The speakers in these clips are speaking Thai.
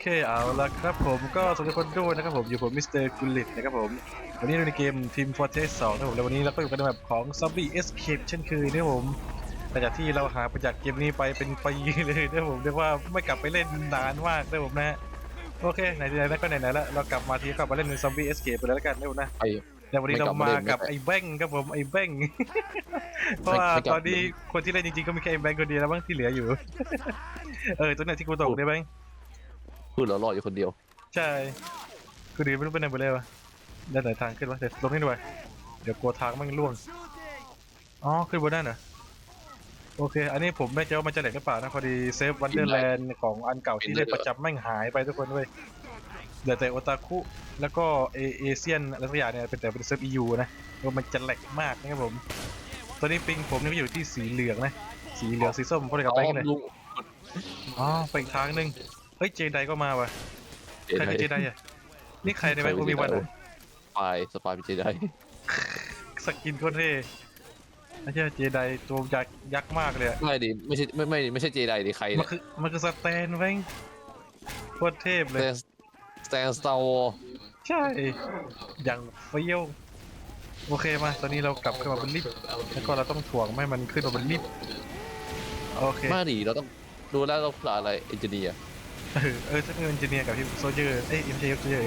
เคเอาละครับผมก็สวัสดีคนด้วยนะครับผมอยู่ผมมิสเตอร์กุลิตนะครับผม วันนี้เราในเกมทีม Fortress 2นะครับผมแล้ววันนี้เราก็อยู่กันในแบบของ Zombie Escape เช่นเคยนะครับผมหลังจากที่เราหาประจากเกมนี้ไปเป็นปีเลยนะครับผมเรียกว่าไม่กลับไปเล่นนานมากนะครับผมนะโอเคไหนๆแล้วก็ไหนๆแล้วเรากลับมาทีกลับมาเล่นใน Zombie Escape ไปแล้วกันนะครับผมนะไอ้แล้ววันนี้ไม่เรากลับมามาเล่นกับไม่ไอ้แบงค์ครับผมไอ้แบงค์เพราะว่าไม่กลับตอนนี้คนที่เล่นจริงๆก็มีแค่ไอ้แบงค์คนเดียวแล้วบ้างที่เหลืออยู่ เออตัวไหนที่กูตกได้แบงค์ พูดแล้วรอดอยู่คนเดียวใช่คือดีไม่รู้เป็นอะไรไปเลยวะด้านไหนทางขึ้นวะเดี๋ยวลงให้ด้วยเดี๋ยวกลัวทางมันร่วงอ๋อขึ้นบนนั่นเหรอโอเค อันนี้ผมไม่เจ้ามันจะแหลกหรือเปล่านะพอดีเซฟวันเดอร์แลนด์ของอันเก่าที่เล่นประจำแม่งหายไปทุกคนเว้ยเหลือแต่โอตาคุแล้วก็เอเอเซียนอะไรสักอย่างเนี่ยเป็นแต่เป็นเซิร์ฟยูนะแล้วมันจะแหลกมากนะครับผมตอนนี้ปิงผมนี่ก็อยู่ที่สีเหลืองนะสีเหลืองสีส้มพอดีกับแบงค์เลยลุงอ๋อไปอีกทางหนึง เฮ้ยเจไดก็มาว่ะเจใครไดคือเจไดอะนี่ใครในแบงค์โอมีวันอะสปายสปายเป็นเจไดสกินโคตรเท่ไม่ใช่เจไดตัวยักษ์ยักษ์มากเลยอะไม่ดิไม่ใช่ไม่ไม่ไม่ใช่เจไดดิใครมันเนี่ยคือมันคือสแตนแม่งโคตรเทพเลยสแตนสตาร์วอร์ใช่ อย่างเฟี้ยวโอเคมา ตอนนี้เรากลับขึ้นมาบนลิฟต์แล้วก็เราต้องถ่วงไม่ให้มันขึ้นมาบนลิฟต์โอเค มาดิเราต้องดูแล้วเราผ่าอะไรเอนจิเนียร์ เออเออถ้าเป็นเอนจิเนียร์กับทีมโซเจอร์เอ้ยไม่ใช่โซเจอร์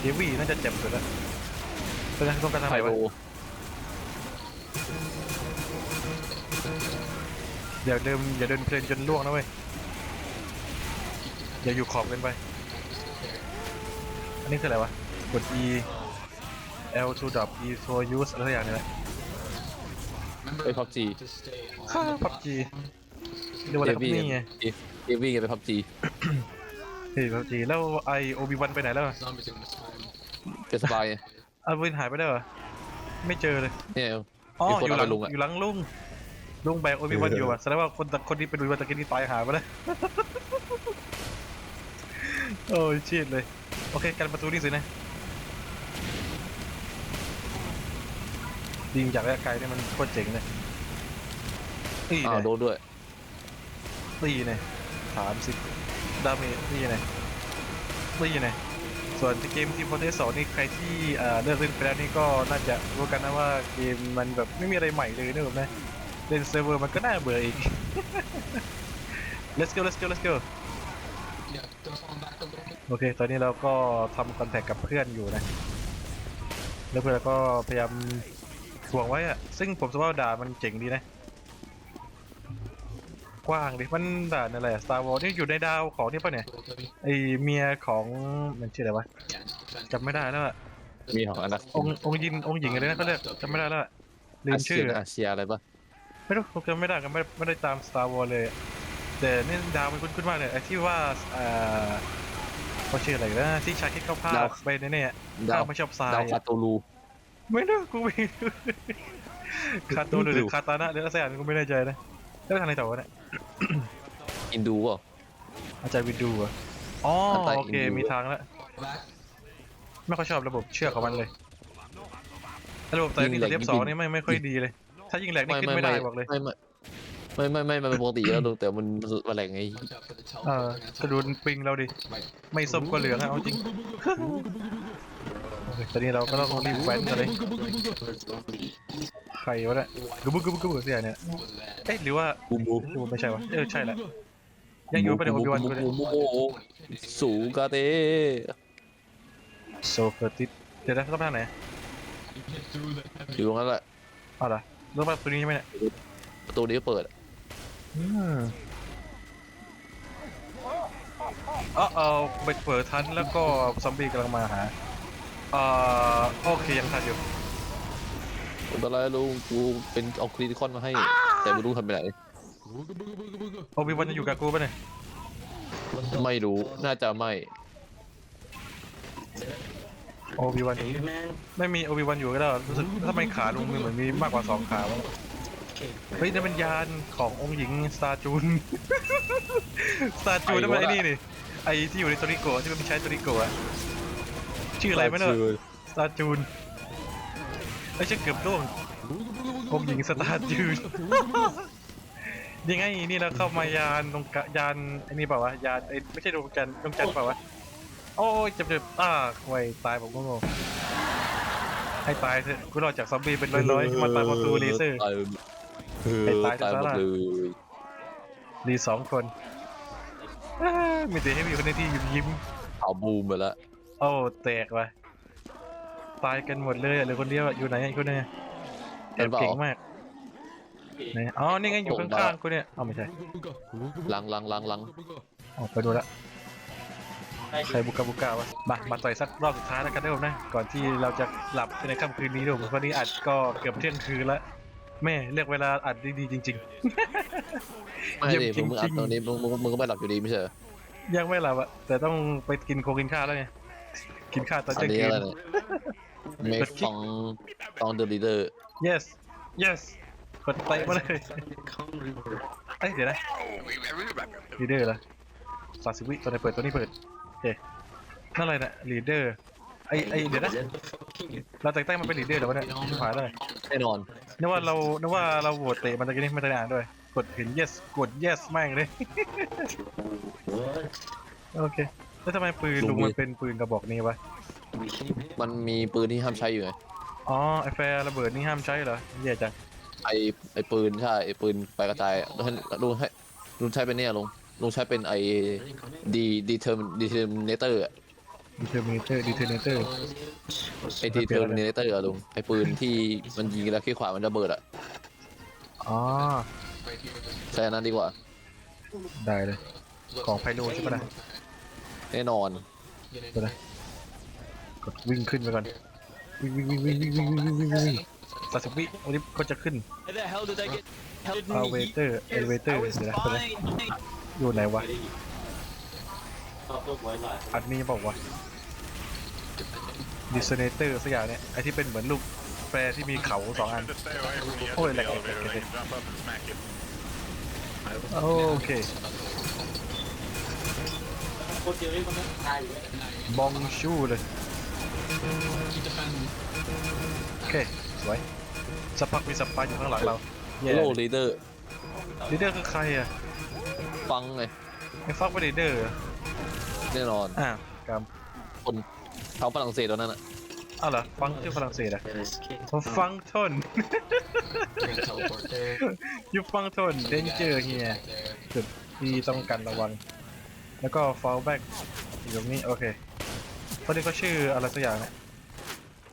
เฮวี่น่าจะเจ็บสุดแล้วตอนนั้นต้องการทำไฮอะไรวะอย่าเดินอย่าเดินเพลินจนล่วงนะเว้ยอย่าอยู่ขอบกันไป อันนี้คืออะไรวะ กด E L to drop E for use อะไรสักอย่างเนี่ยแหละไปพับจีข้าพับจีเรียกว่าอะไรครับนี่ไงเอวี่ไงไปพับจี เฮ้ยพับจีแล้วไอโอบิวันไปไหนแล้วอะเป็นสปายอาวินหายไปได้วเหรอไม่เจอเลยเนี่ย อ๋อมีคนอยู่หลังเอาไปลุงอะ อยู่หลังลุงลุงแบกโอบิวันอยู่อะแสดงว่าคนตะคนที่เป็นโอบิวันตะกี้นี่ตายหายไปแล้ว โอ้ยชีดเลยโอเคกันประตูนี่สินะยิงจากระยะไกลนี่มันโคตรเจ๋งเลยตีอ้าวเนี่ยโดนด้วยตีเนี่ยสามสิบ ดาเมจตีเนี่ยตีเนี่ยส่วนเกมทีมโปรเทสสองนี่ใครที่เอ่อเลือกเล่นไปแล้วนี่ก็น่าจะรู้กันนะว่าเกมมันแบบไม่มีอะไรใหม่เลยนะผมนะเล่นเซิร์ฟเวอร์มันก็น่าเบื่ออีก let's go let's go let's go โอเค ตอนนี้เราก็ทำคอนแทคกับเพื่อนอยู่นะ แล้วเพื่อนก็พยายามถ่วงไว้อะซึ่งผมสว่าด่ามันเจ๋งดีนะ กว้างดิมันด่านอะไรอะ Star Wars นี่อยู่ในดาวของนี่ปะเนี่ยไอเมียของมันชื่ออะไรวะจำไม่ได้แล้วอะมีของอนาคองค์องค์ยินองค์หญิงอะไรนะเขาเรียกจำไม่ได้แล้วอะลืมชื่ออะอาเซียอะไรปะไม่รู้ผมจำไม่ได้กันไม่ไม่ได้ตาม Star Wars เลย แต่นี่ดาวมันคุ้นๆมากเลยไอ้ที่ว่าเอ่อเขาชื่ออะไรนะที่ชาคิดเข้าภาพไปในเนี่ยดาข้าววไม่ชอบทรายดาวคาอะโตลูไม่รู้กูไม่รู้คาโตหรือคาตานะหรืออะไรสักอย่างกูไม่แน่ใจนะแล้วทางไหนต่อวะเนี่ย อินดูเปล่าอาจารย์วินดูเหรอะอ๋ออันใต้โอเคอินดู มีทางแล้วไม่ค่อยชอบระบบเชือกของมันเลยระบบไต่นี่เทปสองนี่ไม่ไม่ค่อยดีเลย ถ้ายิงแหลกนี่ขึ้นไม่ได้บอกเลยไม่ไม่ไม่ไม่ไม่มันปกติแล้วดูแต่มันมันแหลกไงเออก็ดูปิงเราดิไม่ส้มก็เหลืองอะเอาจริงโอเคตอนนี้เราก็ต้องรีบแว้นกันเลย ใครวะเนี่ยกึบกึบกึบกึบเสียเนี่ยเอ๊ะหรือว่าบูมบูกูไม่ใช่วะเออใช่แหละยังอยู่ประเดี๋ยวโอบิวันกูเลยบูมบูมสูกาเตโซเกอร์ติสเดี๋ยวนะต้องไปทางไหนอยู่ตรงนั้นแหละเอาล่ะเรื่องแบบตัวนี้ใช่ไหมเนี่ยประตูนี้เปิดอืมเออเอาไปเปิดทันแล้วก็ซอมบี้กำลังมาหาเอ่อโอเคยังทันอยู่ ผมตอนแรกรู้กูเป็นเอาคริติคอนมาให้ แต่ไม่รู้ทำไปไหนโอบิวันจะอยู่กับกูปะเนี่ยไม่รู้น่าจะไม่โอบิวันไม่มีโอบิวันอยู่ก็ได้หรอรู้สึกทำไมขาลุงมือเหมือนมีมากกว่าสองขาวะเฮ้ยนั่นเป็นยานขององค์หญิงสตาร์จูนสตาร์จูนนั่นมันไอ้นี่นี่ไอที่อยู่ในโตริโกะที่มันใช้โตริโกะอะชื่ออะไรไม่รู้สตาร์จูน ไม่ใช่เกือบล่วงผมหญิงสตาร์จูนยังไงนี่เราเข้ามายานตรงกะยานไอ้นี่เปล่าวะยานไอ้ไม่ใช่ดวงจันทร์ดวงจันทร์เปล่าวะโอ้ยเจ็บเจ็บอ้าไวตายผมก็งงให้ตายเถอะกูรอดจากซอมบี้เป็นร้อยๆที่มาตายเพราะตูเลเซอร์ ตายเออให้ตายตายหมดซะละเลย รีสองคนอ้ามีแต่ให้มีคนหนึงที่ยิ้มยิ้มเอาบูมไปแล้วโอ้แตกว่ะ ตายกันหมดเลยอะเหลือคนเดียวอะอยู่ไหนอีกคนนึงอะแอบเก่งมากไหนอ๋อนี่ไงอยู่ข้างๆกูเนี่ยเอาไม่ใช่ลังลังลังลังออกไปดูละใครบุกกาบุกกาวะมามาต่อยสักรอบสุดท้ายแล้วกันได้ผมนะก่อนที่เราจะหลับในค่ำคืนนี้ด้วยผมวันนี้อัดก็เกือบเที่ยงคืนแล้วแม่เลือกเวลาอัดดีๆจริงไม่เยี่ยมดิจริมึงงๆอัดตรงนี้มึงมึงมึงก็ไม่หลับอยู่ดีไม่ใช่เหรอๆยังไม่หลับอะแต่ต้องไปกินโคกินข้าวแล้วไงกินข้าวตอนอัเที่นยงนี้คือะไรนเนี่ย ก make ดคลิกฟองฟองเดอะลีเดอร์ yes yes กดเตะมาเลยเอ้ยเดี๋ยวนะลีเดอร์ละสาสิบวิตัวไหนเปิดตัวนี้เปิดโอเคนั่นอะไรนะลีเดอร์ไอไอเดี๋ยวนะเราแต่งตั้งมันเป็นลีดเดอร์เหรอวะเนี่ยชิบหายเลยแน่นอนนึกว่าเรานึกว่าเราโหวตเตะมันตะกี้นี้ไม่ได้อ่านด้วย กดเห็น yes กด yes แม่งเลยโอเคแล้วทำไมปืนลุงมันเป็นปืนกระบอกนี้วะ มันมีปืนที่ห้ามใช้อยู่ไงอ๋อไอแฟร์ระเบิดนี่ห้ามใช้เหรอแย่จังไอไอปืนใช่ไอปืนไปกระจายอะลุงลุงให้ลุงใช้เป็นเนี่ยลุงลุงใช้เป็นไอดีดีเทอร์ดีเทอร์มินเตอร์ determinator determinator ไอดีเทอร์มินเตอร์อะลุงไอปืนที่มันยิงแล้วขี้ขวามันระเบิดอะอ๋อใช้อันนั้นดีกว่าได้เลย ของไพโลใช่ปะนะแน่นอนไปเลย กดวิ่งขึ้นไปก่อน วิ่งวิ่งวิ่งวิ่งวิ่งวิ่งวิ่งวิ่งวิ่งวิ่งสาสิบวิวันนี้ก็จะขึ้น How the hell did I get? How did เอเวเตอร์เอเวเตอร์ I เดี๋ยว was นะไปเลย fine. อยู่ไหนวะ อันนี้บอกว่าดิสเนเตอร์สักอย่างเนี่ย ไอที่เป็นเหมือนลูกแปรที่มีเขาสองอันโอ้ยแหลกแหลกแหลกแหลกโอเคบองชูเลย โอเค สวยสักพักมีสปายอยู่ข้างหลังเราแย่โลลีเดอร์ลีดเดอร์คือใครอะฟังไงไอ้ฟักเป็นลีดเดอร์เหรอแน่นอนอ้าวกรรมคนชาวฝรั่งเศสตอนนั้นอะอ้าวเหรอฟังชื่อฝรั่งเศสอะผมฟังทนยูฟังทนเดนเจอร์เฮียจุดที่ต้องกันระวัง แล้วก็ fall back อยู่ตรงนี้ โอเค คนนี้เขาชื่ออะไรสักอย่างเนี่ย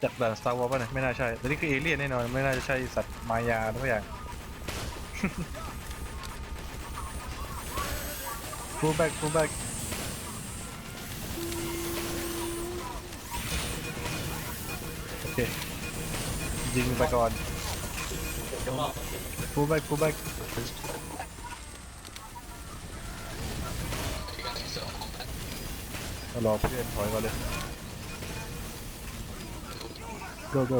จากด่าน Star Wars ป่ะเนี่ยไม่น่าใช่แต่นี่คือเอเลี่ยนแน่นอนไม่น่าจะใช่สัตว์มายาทุกอย่าง pull back pull back โอเคยิงไปก่อน pull back pull back รอเพื่อนถอยก่อนเลย go go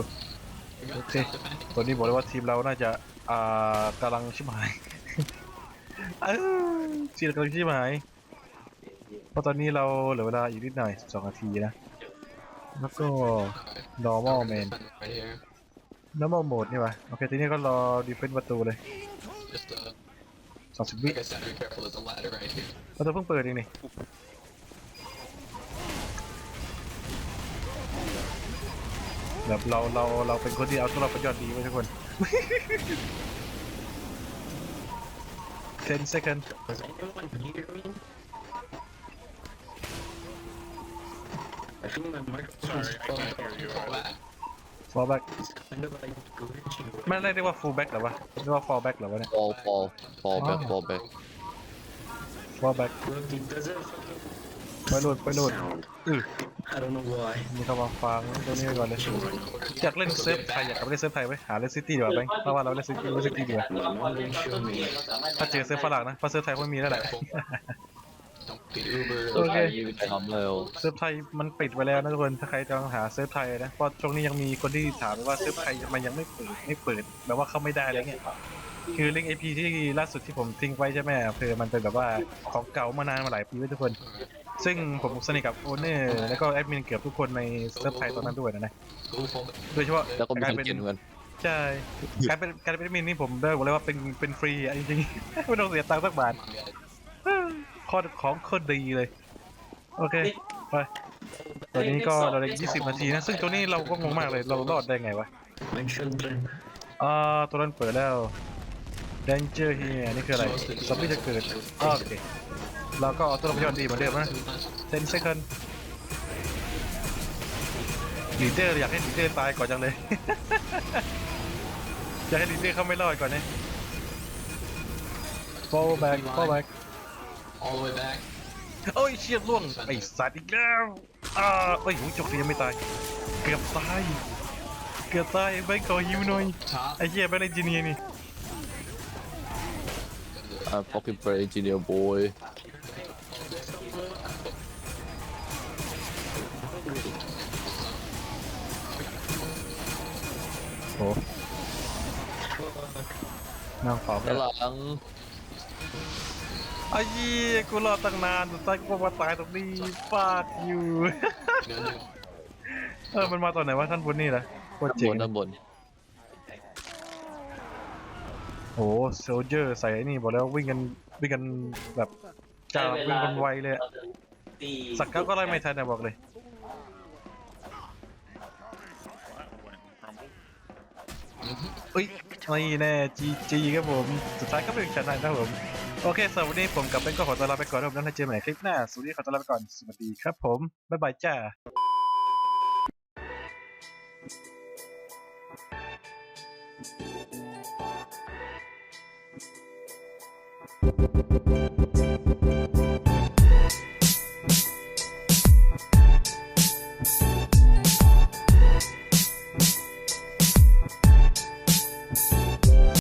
โอเคตัวนี้บอกเลยว่าทีมเราน่าจะ อ่ากำลังชิบหายเอ้าทีมเรากำลังชิบหาย เพราะตอนนี้เราเหลือเวลาอีกนิดหน่อย12นาทีนะ แล้วก็ normal man normal mode นี่วะโอเค ทีนี้ก็รอ defense ประตูเลย30วิประตูเพิ่งเปิดเองนี่ แบบเราเราเราเป็นคนที่เอาตัวเราเป็นยอดดีไว้ทุกคน 10 second Does anyone hear me? I think my microphone's fall back kind of like glitching. ไม่ได้เรียกว่า full back หรอวะเรียกว่า fall back หรอวะเนี่ยฟอลฟอลฟอลแบ็คฟอลแบ็ค fall back Look, it doesn't ไปโหลดไปโหลด sound. อือ I don't know why. มีคำว่าฟังตัวนี้ไปก่อนเลยอยากเล่นเซิร์ฟไทยอยากกลับไปเล่นเซิร์ฟไทยไหมหาเล่นซิตี้ดีกว่าไหมเพราะว่าเราเล่นซิตี้เล่นซิตี้ดีกว่า No one will show me. ถ้าเจอเซิร์ฟฝรั่งนะเพราะเซิร์ฟไทยไม่มีแล้วแหละโอเคไปทำเร็วเซิร์ฟไทยมันปิดไปแล้วนะทุกคนถ้าใครจะหาเซิร์ฟไทยนะเพราะช่วงนี้ยังมีคนที่ถามว่าเซิร์ฟไทยมันยังไม่เปิดไม่เปิดแบบว่าเข้าไม่ได้อะไรเงี้ยคือลิงก์ไอพีที่ล่าสุดที่ผมทิ้งไว้ใช่ไหมคือมันเป็นแบบว่าของเก่ามานานมาหลายปีแล้วทุกคน ซึ่งผมสนิทกับโอเนอร์แล้วก็แอดมินเกือบทุกคนในเซิร์ฟไทยตอนนั้นด้วยนะนะโดยเฉพาะแล้วก็มีกลายคนเป็นเขียนเหมือนกันใช่การเป็นการเป็นแอดมินนี่ผมได้บอกเลยว่าเป็นเป็นฟรีอะจริงๆไม่ต้องเสียตังค์สักบาทข้อของโคตรดีเลย โอเคไปตอนนี้ก็เราได้20นาทีนะ ซึ่งตัวนี้เราก็งงมากเลยเรารอดได้ไงวะ My children. อ่าตัวนั้นเปิดแล้ว danger here นี่คืออะไรซอมบี้จะเกิดอ่าโอเค เราก็เอาตัวเราไปยอนดีเหมือนเดิมนะ10 second ลีดเดอร์อยากให้ลีดเดอร์ตายก่อนจังเลย อยากให้ลีดเดอร์เขาไม่รอดก่อนเนี่ย fall back fall back all the way back โอ้ยเชี่ยล่วงไอสัตว์อีกแล้วอ่าเอ้ยหูจกยังไม่ตาย เกือบตาย เกือบตายไอ้แบงค์ขอฮิวหน่อย ไอ้เหี้ยแบงค์เอนจิเนียร์นี่ I'm fucking for engineer boy โอ้นั่งเฝ้าไปด้านหแล้วลังไอ้เหี้ยกูรอตั้งนานสุดท้ายกูก็มาตายตรงนี้ฟาดอยู่เออมันมาตอนไหนวะท่านบนนี่เหรอโคตรด้านเจ๋บงนด้านบนโอ้โซลเจอร์ใส่ไอ้นี่บอกแล้ววิ่งกันวิ่งกันแบบจ้าวิ่งกันไวเลยอะตีสักเก้าก็ไล่ไม่ทันนะบอกเลย เอ้ยไม่แน่จีจีครับผม สุดท้ายก็เป็นชนะนะครับผม โอเคสำหรับวันนี้ผมกับเป็นก็ขอตัวลาไปก่อนครับแล้วเจอกันใหม่คลิปหน้าสวัสดีขอตัวลาไปก่อน สวัสดีครับผม บ๊ายบายจ้า